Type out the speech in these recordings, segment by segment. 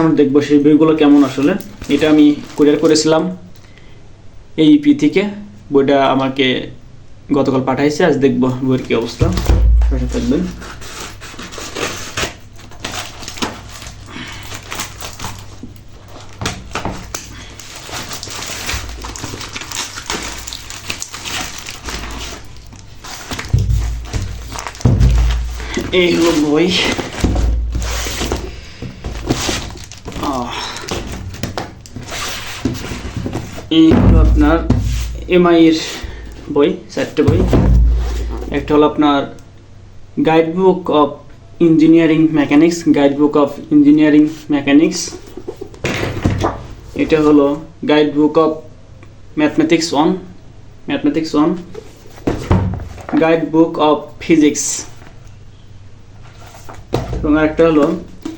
আমরা দেখব সেই বইগুলো কেমন আসলে। এটা আমি কুরিয়ার করেছিলাম এই ইপি থেকে। বইটা আমাকে গতকাল পাঠাইছে, আজ দেখব বইয়ের কি অবস্থা। থাকবেন। এই হলো বই। এই হলো আপনার এমআই এর বই, চারটে বই। একটা হলো আপনার guide book of engineering mechanics guide book of engineering mechanics এটা হলো guide book of mathematics one mathematics one guide book of physics এবং আরেকটা হলো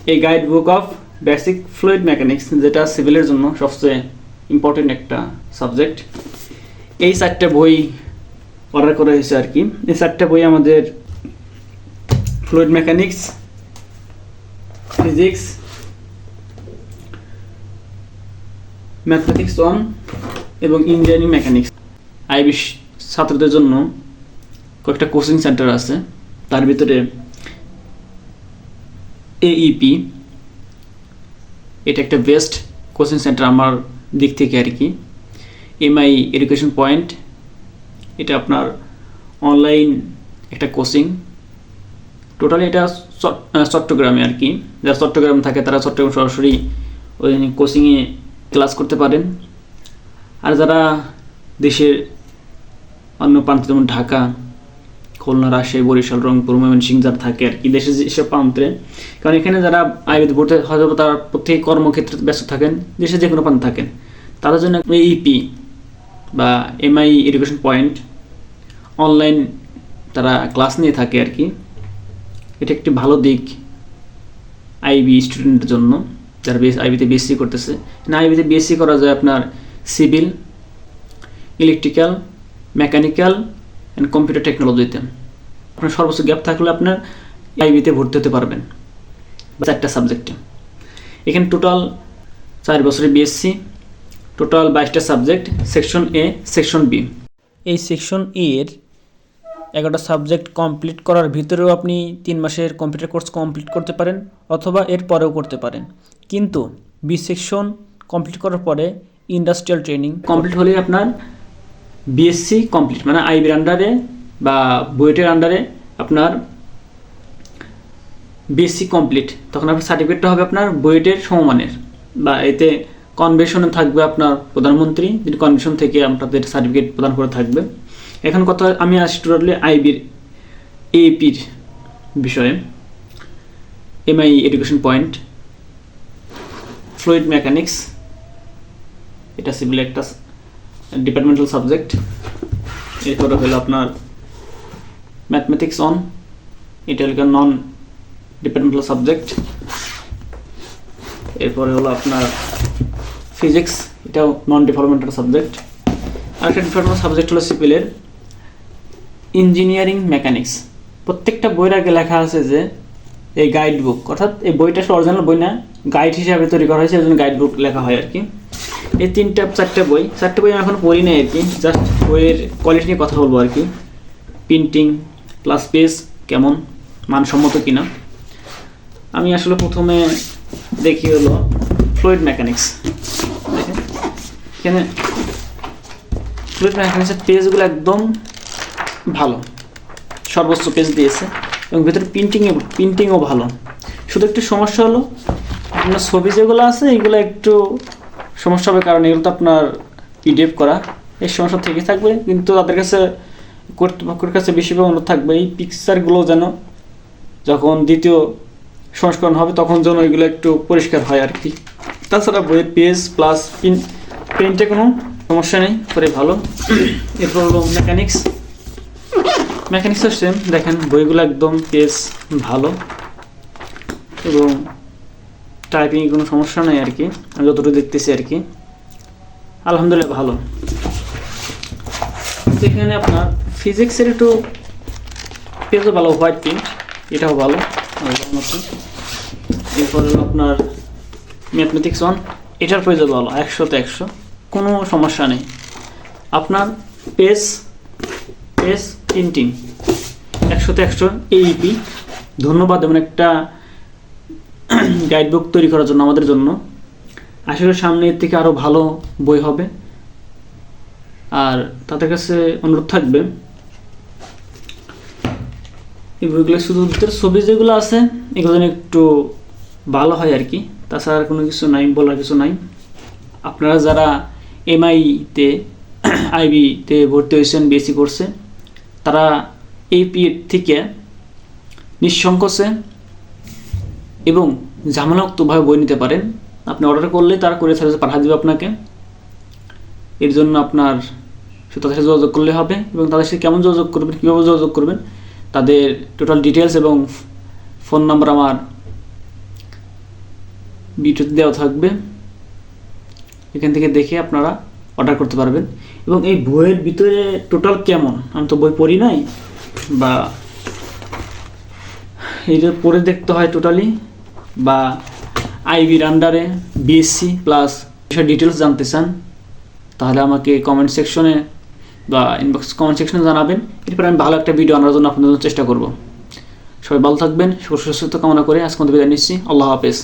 এই guide book of basic fluid mechanics যেটা সিভিলের জন্য সবচেয়ে ইম্পর্টেন্ট একটা সাবজেক্ট এই চারটে বই অর্ডার করা হয়েছে আর কি। এই চারটে বই আমাদের fluid mechanics physics mathematics one এবং ইঞ্জিনিয়ারিং মেকানিক্স আইবি ছাত্রদের জন্য কয়েকটা কোচিং সেন্টার আছে। তার ভিতরে এইপি এটা একটা বেস্ট কোচিং সেন্টার আমার দিক থেকে আর কি। এমআই এডুকেশন পয়েন্ট এটা আপনার অনলাইন একটা কোচিং টোটালি এটা চট- চট্টগ্রামে আর কি। যারা চট্টগ্রাম থাকে তারা চট্টগ্রাম সরাসরি ওই কোচিংয়ে ক্লাস করতে পারেন। আর যারা দেশের অন্য প্রান্তে, যেমন ঢাকা খুলনা, রাজশাহী, বরিশাল, রংপুর, ময়মনসিংহ যারা থাকে আর কি। দেশের যেসব প্রান্তে কারণ এখানে যারা আয়ুর্বেদ পড়তে হয়তো তারা প্রত্যেক কর্মক্ষেত্রে ব্যস্ত থাকেন, দেশে যে কোনো প্রান্তে থাকেন। তাদের জন্য এইপি বা এমআই এডুকেশন পয়েন্ট অনলাইন তারা ক্লাস নিয়ে থাকে আর কি। এটা একটি ভালো দিক আইবি স্টুডেন্টের জন্য, যারা বেশ আইবিতে বিএসসি করতেছে। না আইবিতে বিএসসি করা যায় আপনার civil electrical mechanical and computer টেকনোলজিতে আপনার সর্বোচ্চ গ্যাপ থাকলে আপনার আইবিতে ভর্তি হতে পারবেন। চারটা সাবজেক্টে এখানে টোটাল চার বছরের বিএসসি টোটাল বাইশটা subject section A section B এই সেকশন এ এর এগারোটা সাবজেক্ট কমপ্লিট করার ভিতরেও আপনি তিন মাসের কম্পিউটার কোর্স কমপ্লিট করতে পারেন অথবা এর পরেও করতে পারেন। কিন্তু বি সেকশন কমপ্লিট করার পরে ইন্ডাস্ট্রিয়াল ট্রেনিং কমপ্লিট হলে আপনার বিএসসি কমপ্লিট মানে আইবির আন্ডারে বা বুয়েটের আন্ডারে আপনার বিএসসি কমপ্লিট তখন আপনার সার্টিফিকেটটা হবে আপনার বুয়েটের সমমানের। বা এতে কনভেনশনে থাকবে আপনার প্রধানমন্ত্রী যিনি কনভেনশন থেকে আপনাদের সার্টিফিকেট প্রদান করে থাকবে। এখন কথা আমি আসি টোটালি আইবির এপির বিষয়ে। MI education point fluid mechanics এটা সিভিল একটা ডিপার্টমেন্টাল সাবজেক্ট এরপরে হলো আপনার ম্যাথমেটিক্স অন এটা হলো নন ডিপার্টমেন্টাল সাবজেক্ট এরপরে হলো আপনার ফিজিক্স এটাও নন ডিপার্টমেন্টাল সাবজেক্ট আরেকটা ডিপার্টমেন্টাল সাবজেক্ট হলো সিভিলের ইঞ্জিনিয়ারিং মেকানিক্স প্রত্যেকটা বইয়ের আগে লেখা আছে যে এই গাইড বুক অর্থাৎ এই বইটা অরিজিনাল বই না গাইড হিসাবে তৈরি করা হয়েছে, এই জন্য গাইড বুক লেখা হয় আর কি এই তিনটা, চারটে বই চারটে বই আমি এখন পড়ি নাই আর কি জাস্ট বইয়ের কোয়ালিটি নিয়ে কথা বলব আর কি প্রিন্টিং প্লাস পেজ কেমন? মানসম্মত কিনা? আমি আসলে প্রথমে দেখি হলো ফ্লুইড মেকানিক্স এখানে ফ্লুইড মেকানিক্সের পেজগুলো একদম ভালো। সর্বোচ্চ পেজ দিয়েছে। এবং ভেতরে প্রিন্টিংয়ে প্রিন্টিংও ভালো। শুধু একটু সমস্যা হলো, আপনার ছবি যেগুলো আছে, এগুলো একটু সমস্যা হবে কারণ এগুলো তো আপনার পিডিএফ করা। এই সমস্যা থেকে থাকবে, কিন্তু তাদের কাছে কর্তৃপক্ষের কাছে বেশিরভাগ অনুরোধ থাকবে, এই পিকচারগুলো যেন যখন দ্বিতীয় সংস্করণ হবে, তখন যেন এগুলো একটু পরিষ্কার হয় আর কি। তাছাড়া বইয়ের পেজ প্লাস প্রিন্ট কোনো সমস্যা নেই করে ভালো। এরপর হলো মেকানিক্স মেকানিক্সের সেম দেখেন, বইগুলো একদম পেজ ভালো। এবং টাইপিং কোনো সমস্যা নেই আর কি, আমি যতটুকু দেখতেছি আর কি। আলহামদুলিল্লাহ ভালো। এখানে আপনার ফিজিক্সের একটু পেজও ভালো হোয়াইট প্রিন্ট এটাও ভালো। এরপর আপনার ম্যাথমেটিক্স ওয়ান এটার প্রয়োজন ভালো, একশোতে একশো, কোনো সমস্যা নেই। আপনার পেজ পেজ প্রিন্টিং একশোতে একশো এইপি ধন্যবাদ এমন একটা গাইড বুক তৈরি করার জন্য আমাদের জন্য। আশা করি সামনে এর থেকে আরও ভালো বই হবে। আর তাদের কাছে অনুরোধ থাকবে এই বইগুলো শুধু ভিতরে ছবি যেগুলো আছে, এগুলো যেন একটু ভালো হয় আর কি। তাছাড়া আর কোনো কিছু নাই, বলার কিছু নাই। আপনারা যারা এমআইতে আইবিতে ভর্তি হয়েছেন বিএসসি করছে, তারা এই পি থেকে নিঃসংকোচে এবং ঝামেলামুক্তভাবে বই নিতে পারেন। আপনি অর্ডার করলে তারা করে সার্ভিস পাঠা দেবে আপনাকে। এর জন্য আপনার তাদের সাথে যোগাযোগ করলে হবে এবং তাদের সাথে কেমন যোগাযোগ করবেন, কীভাবে যোগাযোগ করবেন তাদের টোটাল ডিটেলস এবং ফোন নাম্বার আমার ভিডিওতে দেওয়া থাকবে। এখান থেকে দেখে আপনারা অর্ডার করতে পারবেন। এবং এই বইয়ের ভিতরে টোটাল কেমন? আমি তো বই পড়ি নাই, বা এইটা পড়ে দেখতে হয় টোটালি বা আইবির আন্ডারে বিএসসি প্লাস ডিটেলস জানতে চান, তাহলে আমাকে কমেন্ট সেকশনে বা ইনবক্স কমেন্ট সেকশনে জানাবেন। এরপর আমি ভালো একটা ভিডিও আনার জন্য আপনাদের চেষ্টা করব। সবাই ভালো থাকবেন, সুস্থ কামনা করে আজকে বিদায় নিচ্ছি। আল্লাহ হাফেজ।